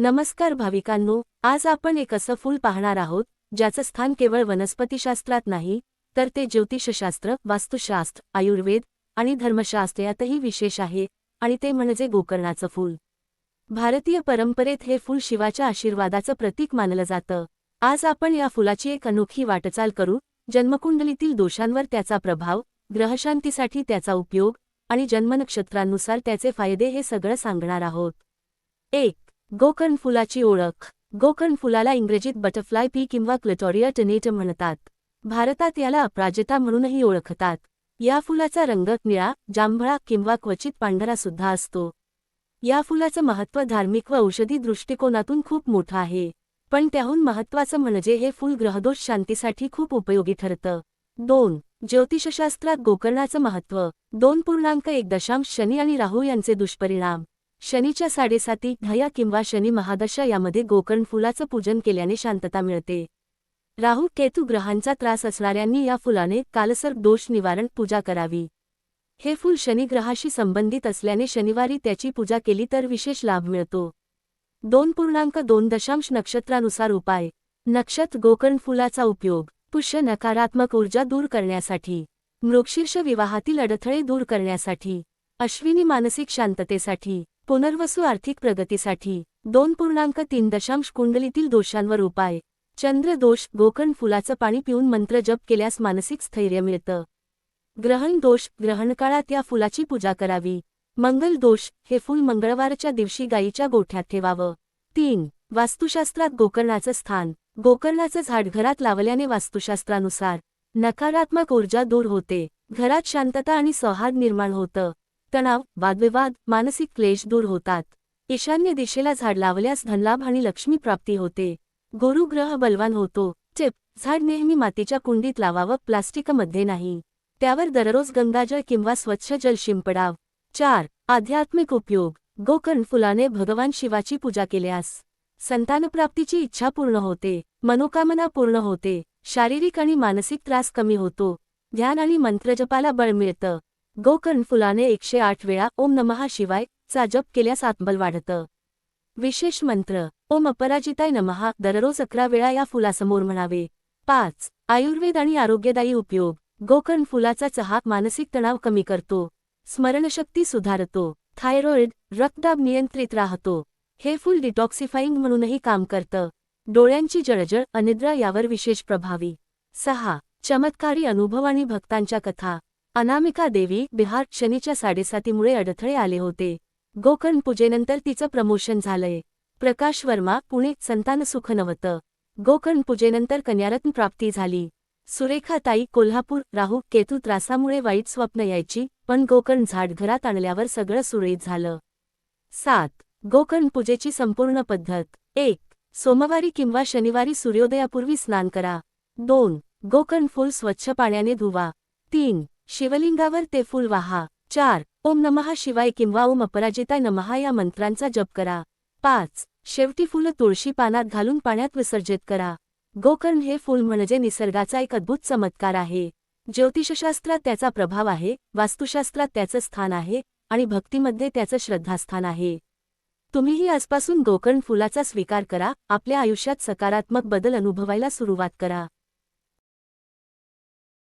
नमस्कार भाविकांनो आज आपण एक असं फूल पाहणार आहोत ज्याचं स्थान केवळ वनस्पतीशास्त्रात नाही तर ते ज्योतिषशास्त्र वास्तुशास्त्र आयुर्वेद आणि धर्मशास्त्र यातही विशेष आहे आणि ते म्हणजे गोकर्णाचं फूल. भारतीय परंपरेत हे फूल शिवाच्या आशीर्वादाचं प्रतीक मानलं जातं. आज आपण या फुलाची एक अनोखी वाटचाल करू जन्मकुंडलीतील दोषांवर त्याचा प्रभाव ग्रहशांतीसाठी त्याचा उपयोग आणि जन्मनक्षत्रांनुसार त्याचे फायदे हे सगळं सांगणार आहोत. एक गोकर्ण फुलाची ओळख. गोकर्ण फुलाला इंग्रजीत बटरफ्लाय पी किंवा क्लटोरिया टेनेट म्हणतात. भारतात याला अपराजिता म्हणूनही ओळखतात. या फुलाचा रंग निळा जांभळा किंवा क्वचित पांढरा सुद्धा असतो. या फुलाचं महत्त्व धार्मिक व औषधी दृष्टिकोनातून खूप मोठं आहे. पण त्याहून महत्त्वाचं म्हणजे हे फूल ग्रहदोष शांतीसाठी खूप उपयोगी ठरतं. दोन ज्योतिषशास्त्रात गोकर्णाचं महत्त्व. दोन पूर्णांक एक दशांश शनी आणि राहू यांचे दुष्परिणाम. शनीच्या साडेसाती ढया किंवा शनी महादशा यामध्ये गोकर्ण फुलाचं पूजन केल्याने शांतता मिळते. राहू केतू ग्रहांचा त्रास असणाऱ्यांनी या फुलाने कालसर दोष निवारण पूजा करावी. हे फूल शनिग्रहाशी संबंधित असल्याने शनिवारी त्याची पूजा केली तर विशेष लाभ मिळतो. दोन पूर्णांक दोन दशांश नक्षत्रानुसार उपाय. नक्षत्र गोकर्ण फुलाचा उपयोग. पुष्य नकारात्मक ऊर्जा दूर करण्यासाठी. मृगशीर्ष विवाहातील अडथळे दूर करण्यासाठी. अश्विनी मानसिक शांततेसाठी. पुनर्वसू आर्थिक प्रगतीसाठी दोन पूर्णांक तीन दशांश कुंडलीतील दोषांवर उपाय. चंद्र दोष गोकर्ण फुलाचं पाणी पिऊन मंत्र जप केल्यास मानसिक स्थैर्य मिळतं. ग्रहण दोष ग्रहणकाळात या फुलाची पूजा करावी. मंगल दोष हे फूल मंगळवारच्या दिवशी गायीच्या गोठ्यात ठेवावं. तीन वास्तुशास्त्रात गोकर्णाचं स्थान. गोकर्णाचं झाड घरात लावल्याने वास्तुशास्त्रानुसार नकारात्मक ऊर्जा दूर होते. घरात शांतता आणि सौहार्द निर्माण होतं. तणाव वादविवाद मानसिक क्लेश दूर होतात. ईशान्य दिशेला झाड लावल्यास धनलाभ आणि लक्ष्मी प्राप्ती होते. गुरुग्रह बलवान होतो. टिप झाड नेहमी मातीच्या कुंडीत लावावं प्लास्टिकमध्ये नाही. त्यावर दररोज गंगाजळ किंवा स्वच्छ जल शिंपडाव. चार आध्यात्मिक उपयोग. गोकर्ण फुलाने भगवान शिवाची पूजा केल्यास. संतानप्राप्तीची इच्छा पूर्ण होते. मनोकामना पूर्ण होते. शारीरिक आणि मानसिक त्रास कमी होतो. ध्यान आणि मंत्रजपाला बळ मिळतं. गोकर्ण फुलाने एकशे आठ वेळा ओम नमहा शिवाय चा जप केल्यास आत्मबल वाढतं. विशेष मंत्र ओम अपराजिताय नमहा दररोज अकरा वेळा या फुलासमोर म्हणावे. पाच आयुर्वेद आणि आरोग्यदायी उपयोग गोकर्ण फुलाचा चहा मानसिक तणाव कमी करतो स्मरणशक्ती सुधारतो थायरॉइड रक्तदाब नियंत्रित राहतो हे फुल डिटॉक्सिफाईंग म्हणूनही काम करतं. डोळ्यांची जळजळ अनिद्रा यावर विशेष प्रभावी. सहा चमत्कारी अनुभव आणि भक्तांच्या कथा. अनामिका देवी बिहार शनीच्या साडेसातीमुळे अडथळे आले होते. गोकर्ण पूजेनंतर तिचं प्रमोशन झालंय. प्रकाश वर्मा पुणे संतान सुख नव्हतं गोकर्ण पूजेनंतर कन्यारत्न प्राप्ती झाली. सुरेखाताई कोल्हापूर राहू केतू त्रासामुळे वाईट स्वप्न यायची पण गोकर्ण झाड घरात आणल्यावर सगळं सुरळीत झालं. सात. गोकर्ण पूजेची संपूर्ण पद्धत. एक. सोमवारी किंवा शनिवारी सूर्योदयापूर्वी स्नान करा. दोन. गोकर्ण फूल स्वच्छ पाण्याने धुवा. तीन. शिवलिंगावर ते फूल वाहा. चार. ओम नमहा शिवाय किंवा ओम अपराजिताय नमहा या मंत्रांचा जप करा. पाच. शेवटी फुलं तुळशी पानात घालून पाण्यात विसर्जित करा. गोकर्ण हे फूल म्हणजे निसर्गाचा एक अद्भुत चमत्कार आहे. ज्योतिषशास्त्रात त्याचा प्रभाव आहे वास्तुशास्त्रात त्याचं स्थान आहे आणि भक्तीमध्ये त्याचं श्रद्धास्थान आहे. तुम्हीही आजपासून गोकर्ण फुलाचा स्वीकार करा आपल्या आयुष्यात सकारात्मक बदल अनुभवायला सुरुवात करा.